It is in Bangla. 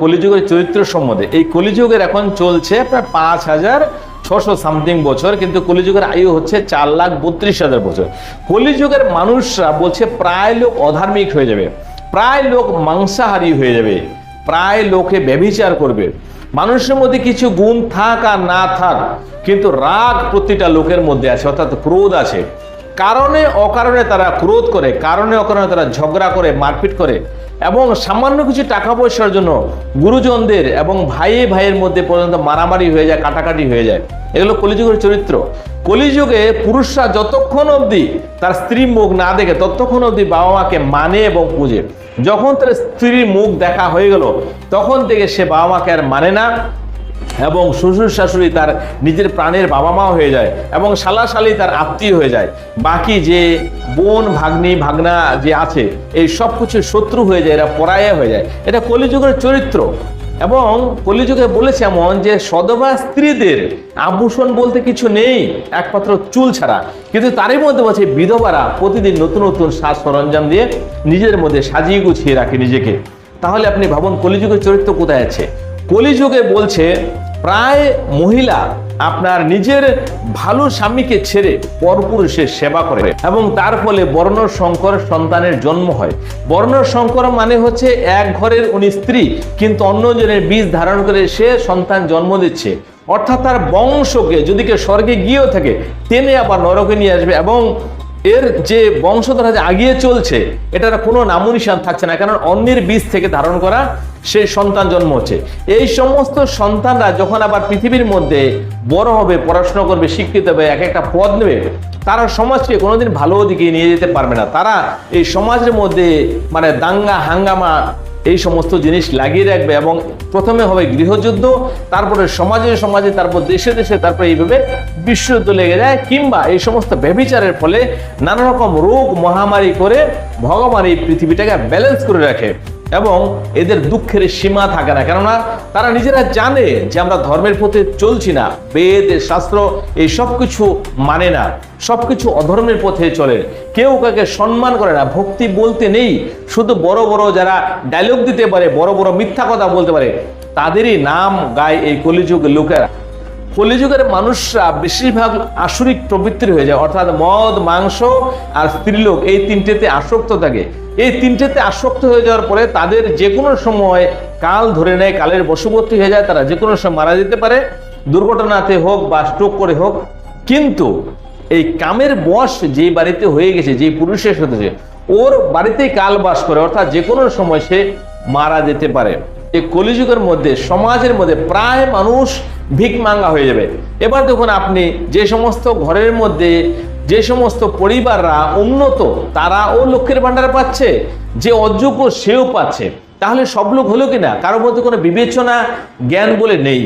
কলিযুগের চরিত্র সম্বন্ধে। এই কলিযুগের এখন চলছে প্রায় পাঁচ হাজার ছশো সামথিং বছর, কিন্তু কলিযুগের আয়ু হচ্ছে চার লাখ বত্রিশ হাজার বছর। কলিযুগের মানুষরা বলছে প্রায় লোক অধার্মিক হয়ে যাবে, প্রায় লোক মাংসাহারী হয়ে যাবে, প্রায় লোকে ব্যভিচার করবে। মানুষের মধ্যে কিছু গুণ থাক আর না থাক, কিন্তু রাগ প্রতিটা লোকের মধ্যে আছে, অর্থাৎ ক্রোধ আছে। কারণে অকারণে তারা ক্রোধ করে, কারণে অকারণে তারা ঝগড়া করে, মারপিট করে এবং সামান্য কিছু টাকা পয়সার জন্য গুরুজনদের এবং ভাইয়ে ভাইয়ের মধ্যে পর্যন্ত মারামারি হয়ে যায়, কাটাকাটি হয়ে যায়। এগুলো কলিযুগের চরিত্র। কলিযুগে পুরুষরা যতক্ষণ অবধি তার স্ত্রী মুখ না দেখে, ততক্ষণ অবধি বাবা মাকে মানে এবং পুজে। যখন তার স্ত্রীর মুখ দেখা হয়ে গেল, তখন থেকে সে বাবা মাকে আর মানে না। এবং শ্বশুর শাশুড়ি তার নিজের প্রাণের বাবা মা হয়ে যায় এবং শালা শালি তার আত্মীয় হয়ে যায়। বাকি যে বোন, ভাগ্নি, ভাগনা যে আছে, এই সব কিছু শত্রু হয়ে যায়, এরা পরায়া হয়ে যায়। এটা কলিযুগের চরিত্র। এবং কলিযুগে বলেছে এমন যে সদবা স্ত্রীদের আভূষণ বলতে কিছু নেই, একমাত্র চুল ছাড়া। কিন্তু তারই মধ্যে বলছে বিধবারা প্রতিদিন নতুন নতুন সাজ সরঞ্জাম দিয়ে নিজের মধ্যে সাজিয়ে গুছিয়ে রাখে নিজেকে। তাহলে আপনি ভাবুন কলিযুগের চরিত্র কোথায় আছে? কলিযুগে বলছে প্রায় মহিলা আপনার নিজের ভালো স্বামীকে ছেড়ে পরপুরুষের সেবা করে এবং তার ফলে বর্ণ সংকর সন্তানের জন্ম হয়। বর্ণ সংকর মানে হচ্ছে এক ঘরের উনি স্ত্রী, কিন্তু অন্যজনের বীজ ধারণ করে সে সন্তান জন্ম দিচ্ছে। অর্থাৎ তার বংশকে, যদি কেউ স্বর্গে গিয়েও থাকে, টেনে আবার নরকে নিয়ে আসবে এবং এর যে বংশধরা যে আগিয়ে চলছে, এটার কোনো নামনিশান থাকছে না, কারণ অন্যের বীজ থেকে ধারণ করা সেই সন্তান জন্ম হচ্ছে। এই সমস্ত সন্তানরা যখন আবার পৃথিবীর মধ্যে বড় হবে, পড়াশোনা করবে, শিক্ষিত হবে, এক একটা পদ নেবে, তারা সমাজকে কোনোদিন ভালো দিকে নিয়ে যেতে পারবে না। তারা এই সমাজের মধ্যে মানে দাঙ্গা, হাঙ্গামা এই সমস্ত জিনিস লাগিয়ে রাখবে এবং প্রথমে হবে গৃহযুদ্ধ, তারপরে সমাজে সমাজে, তারপর দেশে দেশে, তারপরে এইভাবে বিশ্বযুদ্ধ লেগে যায়, কিংবা এই সমস্ত ব্যবিচারের ফলে নানা রকম রোগ মহামারী করে ভগবান এই পৃথিবীটাকে ব্যালেন্স করে রাখে। এবং এদের দুঃখের সীমা থাকে না। কেননা তারা নিজেরা জানে যে আমরা ধর্মের পথে চলছি না, বেদ শাস্ত্র, এই সব কিছু মানে না সব কিছু অধর্মের পথে চলে। কেউ কাকে সম্মান করে না, ভক্তি বলতে নেই, শুধু বড় বড় যারা ডায়লগ দিতে পারে, বড় বড় মিথ্যা কথা বলতে পারে, তাদেরই নাম গায় এই কলিযুগ লোকেরা। কলিযুগের মানুষরা বেশিরভাগ আসরিক প্রবৃত্তির হয়ে যায়। অর্থাৎ মদ, মাংস আর স্ত্রীলোক, এই তিনটেতে আসক্ত থাকে। এই তিনটেতে আসক্ত হয়ে যাওয়ার পরে তাদের যে কোনো সময় কাল ধরে নেয়, কালের বশবর্তী হয়ে যায়, তারা যে কোনো সময় মারা যেতে পারে। দুর্ঘটনাতে হোক বা স্ট্রোক করে হোক। কিন্তু এই কামের বশ যেই বাড়িতে হয়ে গেছে যেই পুরুষের সাথে, ওর বাড়িতেই কাল বাস করে। অর্থাৎ যে কোনো সময় সে মারা যেতে পারে। এই কলিযুগের মধ্যে, সমাজের মধ্যে প্রায় মানুষ ভিক মাঙ্গা হয়ে যাবে। এবার দেখুন আপনি, যে সমস্ত ঘরের মধ্যে, যে সমস্ত পরিবাররা উন্নত, তারা ও লক্ষ্যের ভাণ্ডার পাচ্ছে, যে অযোগ্য সেও পাচ্ছে। তাহলে সব লোক হলো কিনা? কারোর মধ্যে কোনো বিবেচনা, জ্ঞান বলে নেই।